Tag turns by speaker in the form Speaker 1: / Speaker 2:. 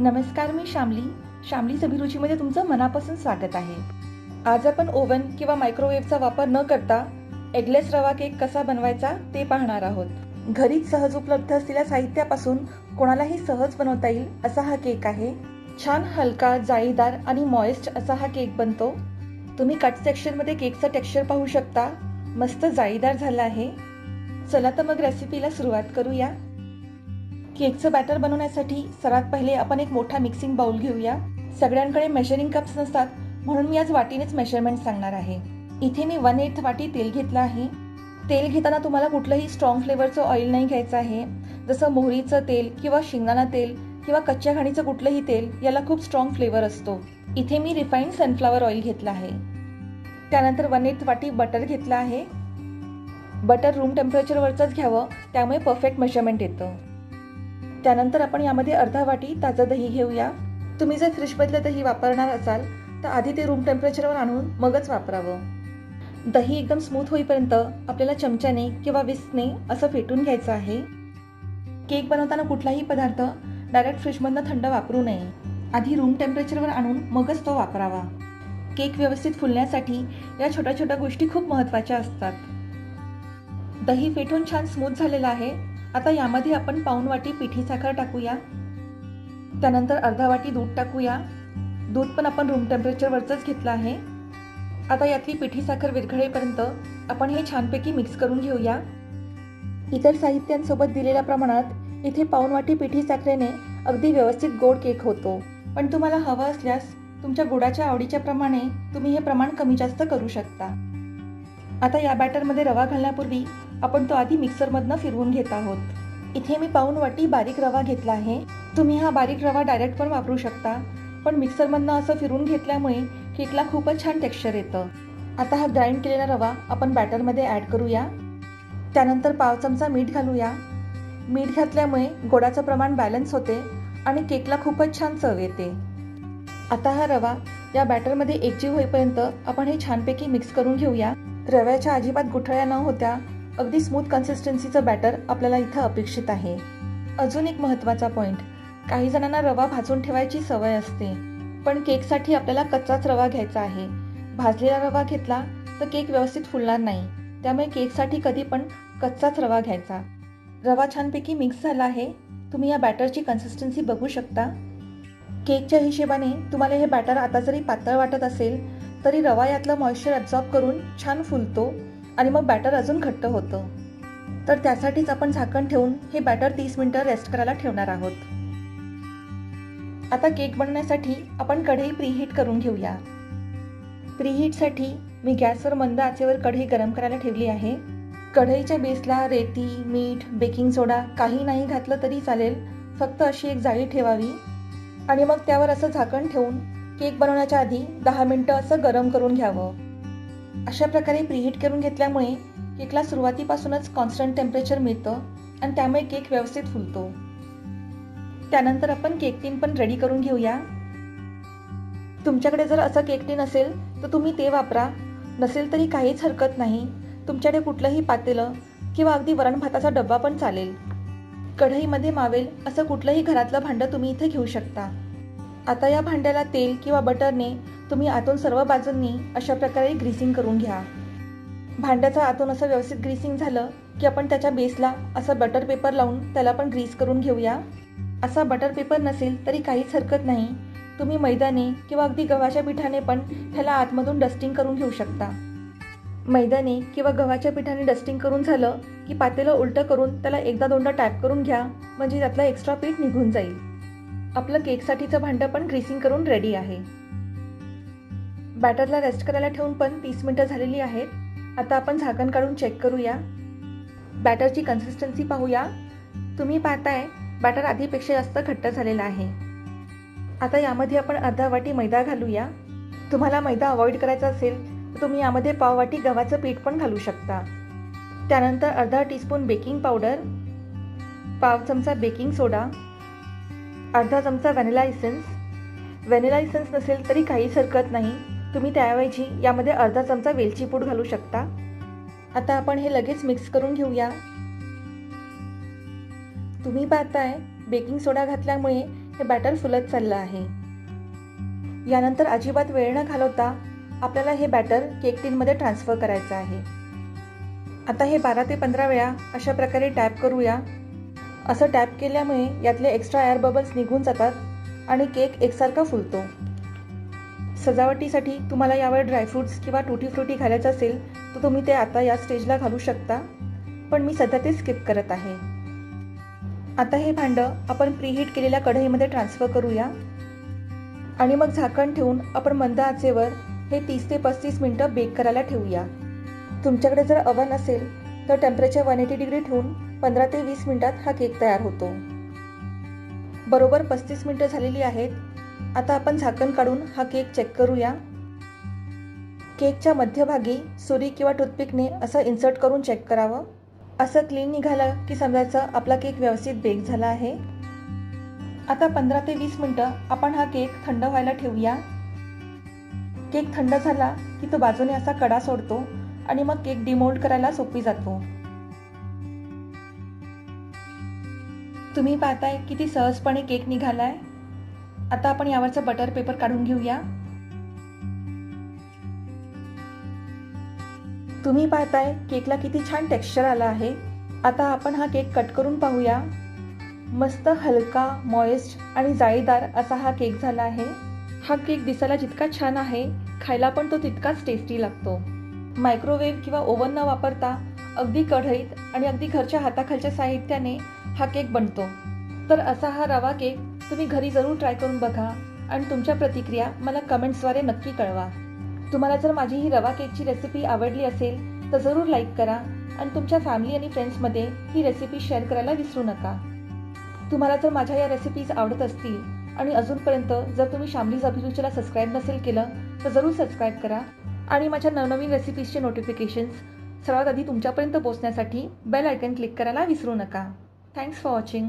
Speaker 1: नमस्कार मी श्यामली श्यामलीच अभिरुचीमध्ये तुमचं मनापासून स्वागत आहे. आज आपण ओव्हन किंवा मायक्रोवेव्हचा वापर न करता एगलेस रवा केक कसा बनवायचा ते पाहणार आहोत. घरीच सहज उपलब्ध असलेल्या साहित्यापासून कोणालाही सहज बनवता येईल असा हा केक आहे. छान हलका जाळीदार आणि मॉइस्ट असा हा केक बनतो. तुम्ही कट सेक्शनमध्ये केकचं टेक्स्चर पाहू शकता. मस्त जाळीदार झालं आहे. चला तर मग रेसिपीला सुरुवात करूया. केकचं बॅटर बनवण्यासाठी सर्वात पहिले आपण एक मोठा मिक्सिंग बाउल घेऊया. सगळ्यांकडे मेजरिंग कप्स नसतात म्हणून मी आज वाटीनेच मेजरमेंट सांगणार आहे. इथे मी वन एथ वाटी तेल घेतलं आहे. तेल घेताना तुम्हाला कुठलंही स्ट्रॉंग फ्लेवरचं ऑइल नाही घ्यायचं आहे. जसं मोहरीचं तेल किंवा शेंगदाणा तेल किंवा कच्च्या घाणीचं कुठलंही तेल याला खूप स्ट्रॉंग फ्लेवर असतो. इथे मी रिफाईंड सनफ्लावर ऑइल घेतलं आहे. त्यानंतर वन एथ वाटी बटर घेतलं आहे. बटर रूम टेम्परेचरवरचंच घ्यावं त्यामुळे परफेक्ट मेजरमेंट येतं. त्यानंतर आपण यामध्ये अर्धा वाटी ताजं दही घेऊया. तुम्ही जर फ्रीजमधलं दही वापरणार असाल तर आधी ते रूम टेम्परेचरवर आणून मगच वापरावं. दही एकदम स्मूथ होईपर्यंत आपल्याला चमच्याने किंवा विसने असं फेटून घ्यायचं आहे. केक बनवताना कुठलाही पदार्थ डायरेक्ट फ्रीजमधनं थंड वापरू नये. आधी रूम टेम्परेचरवर आणून मगच तो वापरावा. केक व्यवस्थित फुलण्यासाठी या छोट्या छोट्या गोष्टी खूप महत्त्वाच्या असतात. दही फेटून छान स्मूथ झालेलं आहे. आता यामध्ये आपण पाऊन वाटी पिठी साखर टाकूया. त्यानंतर अर्धा वाटी दूध टाकूया. दूध पण आपण रूम टेम्परेचरवरचंच घेतलं आहे. आता यातली पिठी साखर विरघळेपर्यंत आपण हे छानपैकी मिक्स करून घेऊया. इतर साहित्यांसोबत दिलेल्या प्रमाणात इथे पाऊन वाटी पिठी साखरेने अगदी व्यवस्थित गोड केक होतो. पण तुम्हाला हवं असल्यास तुमच्या गुडाच्या आवडीच्या प्रमाणे तुम्ही हे प्रमाण कमी जास्त करू शकता. आता या बॅटरमध्ये रवा घालण्यापूर्वी आपण तो आधी मिक्सरमधनं फिरवून घेत आहोत. इथे मी पाऊन वाटी बारीक रवा घेतला आहे. तुम्ही हा बारीक रवा डायरेक्ट पण वापरू शकता. पण मिक्सरमधनं असं फिरून घेतल्यामुळे केकला खूपच छान टेक्स्चर येतं. आता हा ग्राइंड केलेला रवा आपण बॅटरमध्ये ॲड करूया. त्यानंतर पाव चमचा मीठ घालूया. मीठ घातल्यामुळे गोडाचं प्रमाण बॅलन्स होते आणि केकला खूपच छान चव येते. आता हा रवा या बॅटरमध्ये एकजीव होईपर्यंत आपण हे छानपैकी मिक्स करून घेऊया. रव्याच्या अजिबात गुठळ्या न होत्या अगदी स्मूथ कन्सिस्टन्सीचं बॅटर आपल्याला इथं अपेक्षित आहे. अजून एक महत्त्वाचा पॉईंट काही जणांना रवा भाजून ठेवायची सवय असते पण केकसाठी आपल्याला कच्चाच रवा घ्यायचा आहे. भाजलेला रवा घेतला तर केक व्यवस्थित फुलणार नाही त्यामुळे केकसाठी कधी पण कच्चाच रवा घ्यायचा. रवा छानपैकी मिक्स झाला आहे. तुम्ही या बॅटरची कन्सिस्टन्सी बघू शकता. केकच्या हिशेबाने तुम्हाला हे बॅटर आता जरी पातळ वाटत असेल तरी रवा यातलं मॉइश्चर ॲब्झॉर्ब करून छान फुलतो. आणि मग बॅटर अजून घट्ट होतं. तर त्यासाठीच आपण झाकण ठेवून हे बॅटर तीस मिनटं रेस्ट करायला ठेवणार आहोत. आता केक बनवण्यासाठी आपण कढई प्रीहीट करून घेऊया. प्रीहीटसाठी मी गॅसवर मंद आचेवर कढई गरम करायला ठेवली आहे. कढईच्या बेसला रेती मीठ बेकिंग सोडा काही नाही घातलं तरी चालेल. फक्त अशी एक जाळी ठेवावी. आणि मग त्यावर असं झाकण ठेवून केक बनवण्याच्या आधी दहा मिनटं असं गरम करून घ्यावं. अशा प्रकारे प्रीहीट करून घेतल्यामुळे केकला सुरुवातीपासूनच कॉन्स्टंट टेम्परेचर मिळतं आणि त्यामुळे केक व्यवस्थित फुलतो. त्यानंतर आपण केक टीन पण रेडी करून घेऊया. तुमच्याकडे जर असं केक टीन असेल तर तुम्ही ते वापरा. नसेल तरी काहीच हरकत नाही. तुमच्याकडे कुठलंही पातेलं किंवा अगदी वरण भाताचा डब्बा पण चालेल. कढईमध्ये मावेल असं कुठलंही घरातलं भांडं तुम्ही इथे घेऊ शकता. आता या भांड्याला तेल किंवा बटरने तुम्ही आतून सर्व बाजूंनी अशा प्रकारे ग्रीसिंग करून घ्या. भांड्याचं आतून असं व्यवस्थित ग्रीसिंग झालं की आपण त्याच्या बेसला असं बटर पेपर लावून त्याला पण ग्रीस करून घेऊया. असा बटर पेपर नसेल तरी काहीच हरकत नाही. तुम्ही मैदाने किंवा अगदी गव्हाच्या पिठाने पण ह्याला आतमधून डस्टिंग करून घेऊ शकता. मैदाने किंवा गव्हाच्या पिठाने डस्टिंग करून झालं की पातेलं उलटं करून त्याला एकदा दोनदा टॅप करून घ्या म्हणजे त्यातलं एक्स्ट्रा पीठ निघून जाईल. आपलं केकसाठीचं भांडं पण ग्रीसिंग करून रेडी आहे. बॅटरला रेस्ट करायला ठेवून पण तीस मिनटं झालेली आहेत. आता आपण झाकण काढून चेक करूया. बॅटरची कन्सिस्टन्सी पाहूया. तुम्ही पाहताय बॅटर आधीपेक्षा जास्त घट्ट झालेला आहे. आता यामध्ये आपण अर्धा वाटी मैदा घालूया. तुम्हाला मैदा अवॉइड करायचा असेल तर तुम्ही यामध्ये पाववाटी गव्हाचं पीठ पण घालू शकता. त्यानंतर अर्धा टीस्पून बेकिंग पावडर पाव चमचा बेकिंग सोडा अर्धा चमचा व्हॅनिला इसेन्स व्हॅनिला इसेन्स नसेल तरी काहीच हरकत नाही. तुम्ही त्याऐवजी यामध्ये अर्धा चमचा वेलची पूड घालू शकता. आता आपण हे लगेच मिक्स करून घेऊया. तुम्ही पाहताय बेकिंग सोडा घातल्यामुळे हे बॅटर फुलत चाललं आहे. यानंतर अजिबात वेळ न घालवता आपल्याला हे बॅटर केक टीनमध्ये ट्रान्सफर करायचं आहे. आता हे बारा ते पंधरा वेळा अशा प्रकारे टॅप करूया. असं टॅप केल्यामुळे यातले एक्स्ट्रा एअर बबल्स निघून जातात आणि केक एकसारखा फुलतो. सजावटीसाठी तुम्हाला यावर ड्रायफ्रूट्स किंवा टुटी फ्रुटी घालायचं असेल तर तुम्ही ते आता या स्टेजला घालू शकता. पण मी सध्या ते स्किप करत आहे. आता हे भांडं आपण प्रीहीट केलेल्या कढईमध्ये ट्रान्सफर करूया. आणि मग झाकण ठेवून आपण मंद आचेवर हे तीस ते पस्तीस मिनटं बेक करायला ठेवूया. तुमच्याकडे जर अवन असेल तर टेम्परेचर वन एटी डिग्री ठेवून पंधरा ते वीस मिनटात हा केक तयार होतो. बरोबर पस्तीस मिनटं झालेली आहेत आता आपण झाकण काढून हा केक चेक करूया. केकच्या मध्यभागी सुरी किंवा टूथपिकने असं इन्सर्ट करून चेक करावं. असं क्लीन निघालं की समजायचं आपला केक व्यवस्थित बेक झाला आहे. आता पंधरा ते वीस मिनटं आपण हा केक थंड व्हायला ठेवूया. केक थंड झाला की तो बाजूने असा कडा सोडतो आणि मग केक डिमोल्ड करायला सोपी जातो. तुम्ही पाहताय किती सहजपणे केक निघालाय. आता आपण यावरचं बटर पेपर काढून घेऊया. तुम्ही पाहताय केकला किती छान टेक्स्चर आला आहे. आता आपण हा केक कट करून पाहूया. मस्त हलका मॉइस्ट आणि जाळीदार असा हा केक झाला आहे. हा केक दिसायला जितका छान आहे खायला पण तो तितकाच टेस्टी लागतो. मायक्रोवेव्ह किंवा ओव्हन न वापरता अगदी कढईत आणि अगदी घरच्या हाताखालच्या साहित्याने हा केक बनतो. तर असा हा रवा केक तुम्ही घरी जरूर ट्राय करून बघा आणि तुमच्या प्रतिक्रिया मला कमेंट्सद्वारे नक्की कळवा. तुम्हाला जर माझी ही रवा केकची रेसिपी आवडली असेल तर जरूर लाईक करा आणि तुमच्या फॅमिली आणि फ्रेंड्समध्ये ही रेसिपी शेअर करायला विसरू नका. तुम्हाला जर माझ्या या रेसिपीज आवडत असतील आणि अजूनपर्यंत जर तुम्ही शामलीज अभिरुचीला सबस्क्राईब नसेल केलं तर जरूर सबस्क्राईब करा आणि माझ्या नवनवीन रेसिपीजचे नोटिफिकेशन्स सर्वात आधी तुमच्यापर्यंत पोहोचण्यासाठी बेल आयकन क्लिक करायला विसरू नका. Thanks for watching